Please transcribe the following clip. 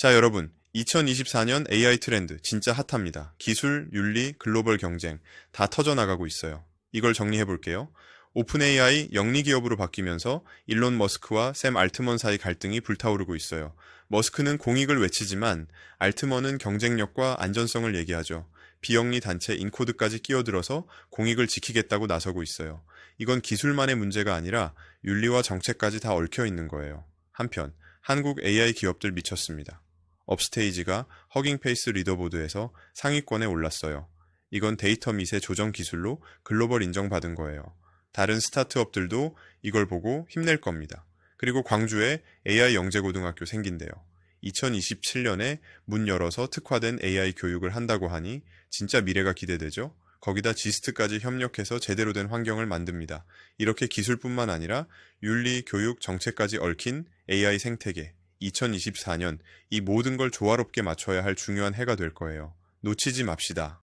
자, 여러분. 2024년 AI 트렌드 진짜 핫합니다. 기술, 윤리, 글로벌 경쟁 다 터져나가고 있어요. 이걸 정리해 볼게요. 오픈 AI 영리 기업으로 바뀌면서 일론 머스크와 샘 알트먼 사이 갈등이 불타오르고 있어요. 머스크는 공익을 외치지만 알트먼은 경쟁력과 안전성을 얘기하죠. 비영리 단체 인코드까지 끼어들어서 공익을 지키겠다고 나서고 있어요. 이건 기술만의 문제가 아니라 윤리와 정책까지 다 얽혀 있는 거예요. 한편 한국 AI 기업들 미쳤습니다. 업스테이지가 허깅페이스 리더보드에서 상위권에 올랐어요. 이건 데이터 미세 조정 기술로 글로벌 인정받은 거예요. 다른 스타트업들도 이걸 보고 힘낼 겁니다. 그리고 광주에 AI 영재고등학교 생긴대요. 2027년에 문 열어서 특화된 AI 교육을 한다고 하니 진짜 미래가 기대되죠? 거기다 지스트까지 협력해서 제대로 된 환경을 만듭니다. 이렇게 기술뿐만 아니라 윤리, 교육, 정책까지 얽힌 AI 생태계. 2024년 이 모든 걸 조화롭게 맞춰야 할 중요한 해가 될 거예요. 놓치지 맙시다.